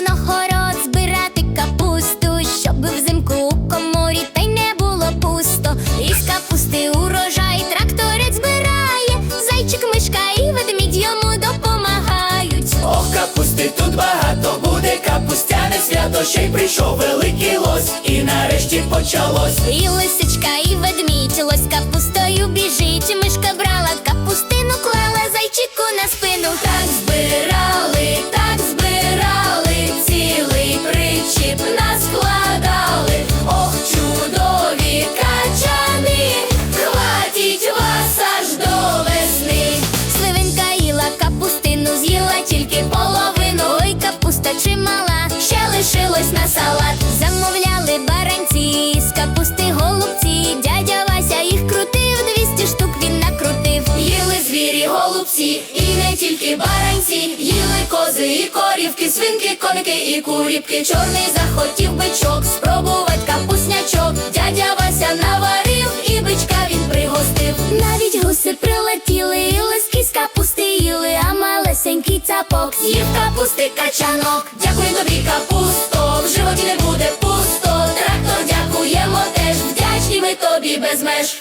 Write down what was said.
на збирати капусту, щоб взимку коморі та й не було пусто. Із капусти урожай тракторець збирає, зайчик мишка і ведмідь йому допомагають. Ох, капусти тут багато буде, капустяне свято ще й прийшов великий лось, і нарешті почалось. І лисичка, і ведмідь, лось капустою біжить, мишка брат. Лишилось на салат. Замовляли баранці з капусти голубці. Дядя Вася їх крутив, 200 штук він накрутив. Їли звірі, голубці, і не тільки баранці, їли кози і корівки, свинки, коники і куріпки. Чорний захотів бичок, спробувати капуснячок. Дядя Вася наварив і бичка він пригостив. Навіть гуси прилетіли, і лиски з капусти їли, а малесенький цапок З'їв капусти качанок, тобі без меж.